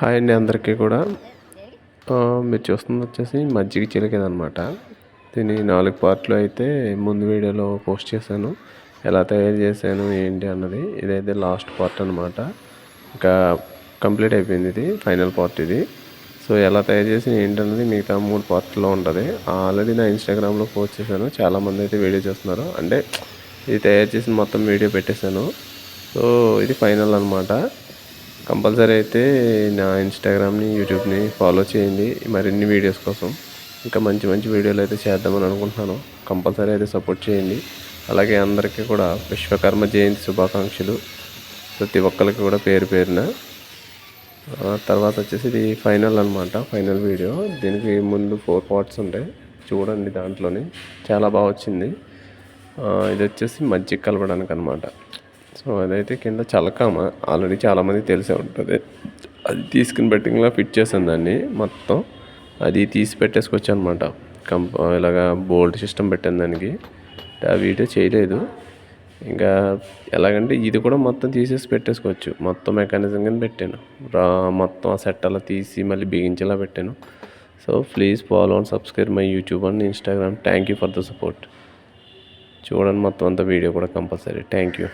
Hi అండి అందరికీ కూడా. మీరు చూస్తుంది వచ్చేసి మజ్జిగ చిలికేది అనమాట దీని నాలుగు పార్ట్లు అయితే ముందు వీడియోలో పోస్ట్ చేశాను. ఎలా తయారు చేశాను ఏంటి అన్నది ఇదైతే లాస్ట్ పార్ట్ అనమాట ఇంకా కంప్లీట్ అయిపోయింది ఇది ఫైనల్ పార్ట్ ఇది. సో ఎలా తయారు చేసి ఏంటన్నది మిగతా మూడు పార్ట్లో ఉంటుంది. ఆల్రెడీ నా ఇన్స్టాగ్రామ్లో పోస్ట్ చేశాను. చాలామంది అయితే వీడియో చూస్తున్నారు. అంటే ఇది తయారు చేసిన మొత్తం వీడియో పెట్టేశాను. సో ఇది ఫైనల్ అనమాట కంపల్సరీ అయితే నా ఇన్స్టాగ్రామ్ని యూట్యూబ్ని ఫాలో చేయండి. మరిన్ని వీడియోస్ కోసం ఇంకా మంచి మంచి వీడియోలు అయితే చేద్దామని అనుకుంటున్నాను. కంపల్సరీ అయితే సపోర్ట్ చేయండి. అలాగే అందరికీ కూడా విశ్వకర్మ జయంతి శుభాకాంక్షలు. ప్రతి ఒక్కరికి కూడా పేరు పేరున. తర్వాత వచ్చేసి ఇది ఫైనల్ అనమాట ఫైనల్ వీడియో దీనికి ముందు ఫోర్ పార్ట్స్ ఉంటాయి. చూడండి దాంట్లోని. చాలా బాగా వచ్చింది. ఇది వచ్చేసి మజ్జిగ కలపడానికి అనమాట సో అదైతే కింద చలకామ ఆల్రెడీ చాలామంది తెలిసే ఉంటుంది. అది తీసుకుని బెట్టింగ్లా ఫిట్ చేసాను దాన్ని మొత్తం. అది తీసి పెట్టేసుకొచ్చు అనమాట కంప ఇలాగా బోల్ట్ సిస్టమ్ పెట్టాను దానికి. ఆ వీడియో చేయలేదు. ఇంకా ఎలాగంటే ఇది కూడా మొత్తం తీసేసి పెట్టేసుకోవచ్చు. మొత్తం మెకానిజం కింద పెట్టాను. రా మొత్తం ఆ సెట్ అలా తీసి మళ్ళీ బిగించేలా పెట్టాను. So please follow and subscribe my YouTube and Instagram thank you for the support చూడండి మొత్తం అంతా వీడియో కూడా కంపల్సరీ. Thank you